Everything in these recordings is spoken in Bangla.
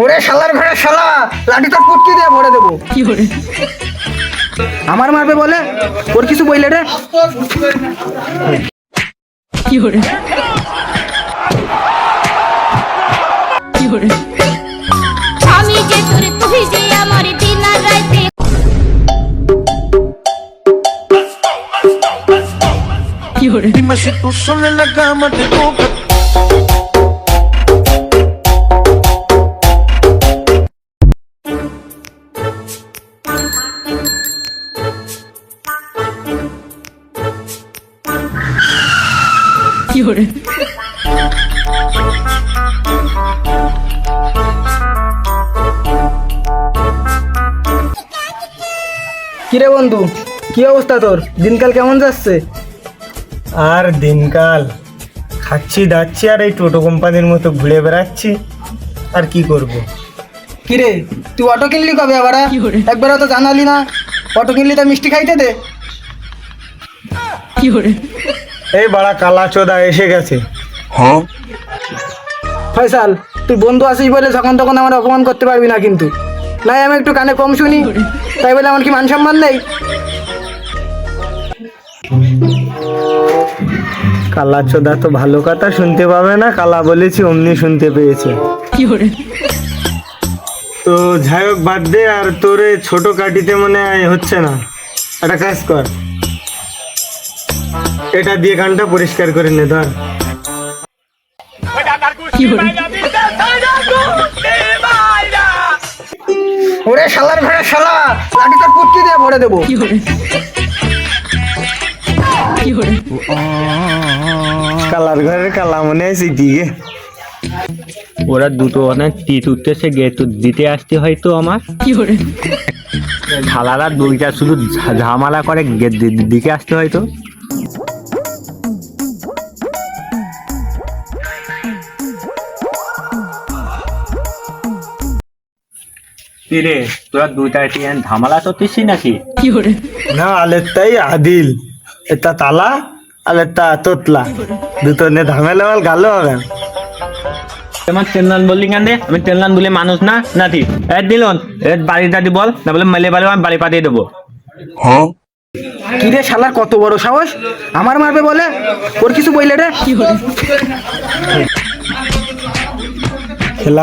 ওরে শালার ঘরে শালা লাঠি তো পুটকি দিয়ে ভরে দেবো। কি করে? আমার মারবে বলে? ওর কিছু বইলে রে। আমি যে তোর তুই যে আমার দিন আর রাইতে Dime si tú sola en la cama te toca. কিরে বন্ধু কি অবস্থা তোর? দিনকাল কেমন যাচ্ছে? আর দিনকাল খাচ্ছি দাচ্ছি আর এই টোটো কোম্পানির মতো ঘুরে বেড়াচ্ছি আর কি করব। কিরে তুই অটো কিনলি কবে আবার একবারও তো জানালি না অটো কিনলি তো মিষ্টি খাইতে দে। এই বাড়া কালা চোদা এসে গেছে। হ্যাঁ? ফয়সাল তুই বন্ধু আছিস বলে যখন তখন আমার অপমান করতে পারবি না কিন্তু। নাই আমি একটু কানে কম শুনি তাই বলে আমার কি মান সম্মান নেই? কালা চোদা তো ভালো কথা শুনতে পাবে না কালা বলেছি অমনি শুনতে পেয়েছে। তো যাই হোক বাদ দে আর তোরে ছোট কাটিতে মনে হয় হচ্ছে না। একটা কাজ কর। এটা দিয়ে কানটা পরিষ্কার করে নে ধর। ওরে শালার ঘরে শালা লাঠি তো পুটকি দিয়ে ভরে দেবো। কালার ঘরের কালা মনে হয় দিকে ওরা দুটো অনেক টিট উঠতেছে গেট দিতে আসতে হয়তো আমার। শালারা দুইটা শুধু ঝামেলা করে গেট দিকে আসতে হয়তো। কিরে তোরা দুইটা টিয়ান ঝামেলা করতেছি নাকি? না আলেরটাই আদিল। এটা তালা আলেরটা তোতলা। দুটো নে ঝামেলা মাল গালো হবে। তোমার তেলনান বললি কেন রে? আমি তেলনান বলে মানুষ না নাতি? এ দিলন এ বাড়িটা দি বল না বলে মেলে বাড়ি আমি বাড়ি পাঠিয়ে দেবো। কিরে শালার কত বড় সাহস? আমার মারবে বলে? ওর কিছু বইলে রে। খেলা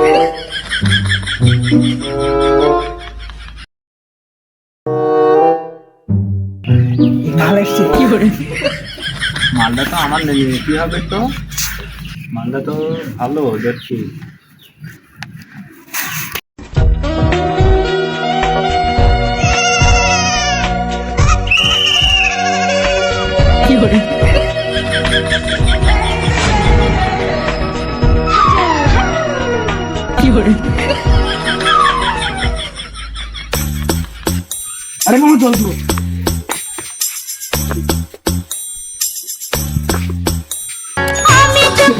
বেদিকে মালটা তো আমার নেই কি হবে তো? মালটা তো ভালো দেখছি। আরে মামা চল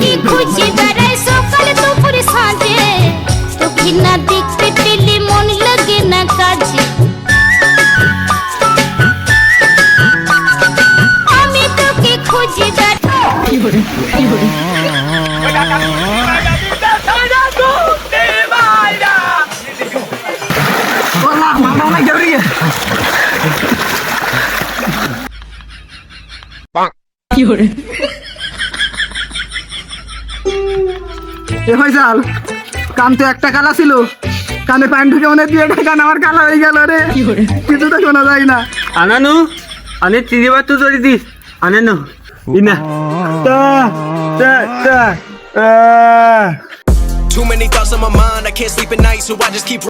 তোকে খুঁজে বেড়াই সকাল দুপুর সাঁঝে? তোকে না দেখতে পেলে মন লাগে না কাজে। আমি তোকে খুঁজে বেড়াই। এ ফয়সাল কান তো একটা কালা ছিল। কানে প্যান্ট ঢুকে মনে দিয়ে কান আমার কালা হয়ে গেল রে। কিছু তো শোনা যায় না। আনানু আনে চিনি তো ধরে দিস। আনানু ইনা। তা তা তা আহ Too many thoughts on my mind, I can't sleep at night, so I just keep